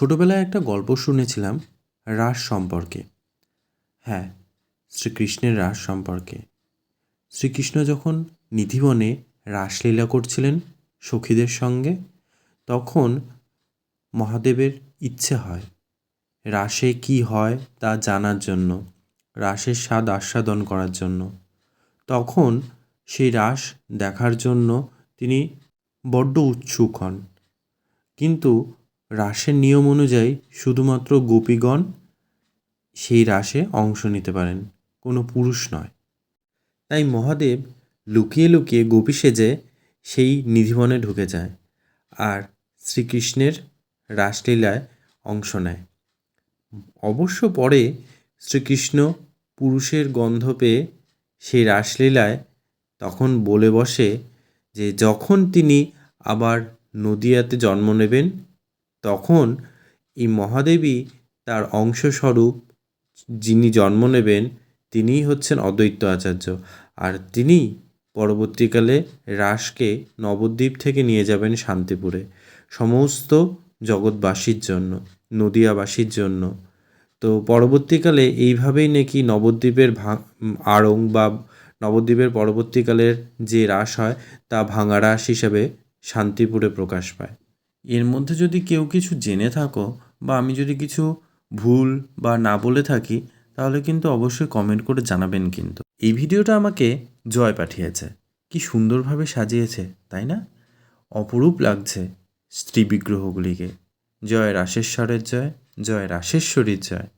ছোটোবেলায় একটা গল্প শুনেছিলাম রাস সম্পর্কে। হ্যাঁ শ্রীকৃষ্ণের রাস সম্পর্কে। শ্রীকৃষ্ণ যখন নিধিবনে রাসলীলা করছিলেন সখীদের সঙ্গে, তখন মহাদেবের ইচ্ছে হয় রাসে কী হয় তা জানার জন্য, রাসের স্বাদ আস্বাদন করার জন্য। তখন সেই রাস দেখার জন্য তিনি বড্ড উৎসুক হন। কিন্তু রাসের নিয়ম অনুযায়ী শুধুমাত্র গোপীগণ সেই রাসে অংশ নিতে পারেন, কোনো পুরুষ নয়। তাই মহাদেব লুকিয়ে লুকিয়ে গোপী সেজে সেই নিধিবনে ঢুকে যায় আর শ্রীকৃষ্ণের রাসলীলায় অংশ নেয়। অবশ্য পরে শ্রীকৃষ্ণ পুরুষের গন্ধ পেয়ে সেই রাসলীলায় তখন বলে বসে যে যখন তিনি আবার নদিয়াতে জন্ম নেবেন তখন এই মহাদেবী তার অংশস্বরূপ যিনি জন্ম নেবেন, তিনিই হচ্ছেন অদ্বৈত আচার্য। আর তিনি পরবর্তীকালে রাসকে নবদ্বীপ থেকে নিয়ে যাবেন শান্তিপুরে। সমস্ত জগৎবাসীর জন্য, নদিয়াবাসীর জন্য। তো পরবর্তীকালে এইভাবেই নাকি নবদ্বীপের ভা আড়ং বা নবদ্বীপের পরবর্তীকালের যে রাস হয়, তা ভাঙা রাস হিসেবে শান্তিপুরে প্রকাশ পায়। এর মধ্যে যদি কেউ কিছু জেনে থাকো বা আমি যদি কিছু ভুল বা না বলে থাকি, তাহলে কিন্তু অবশ্যই কমেন্ট করে জানাবেন কিন্তু। এই ভিডিওটা আমাকে জয় পাঠিয়েছে। কি সুন্দরভাবে সাজিয়েছে, তাই না? অপরূপ লাগছে স্ত্রী বিগ্রহগুলিকে। জয় রাশেশ্বরের জয় জয় রাশেশ্বরীর জয়।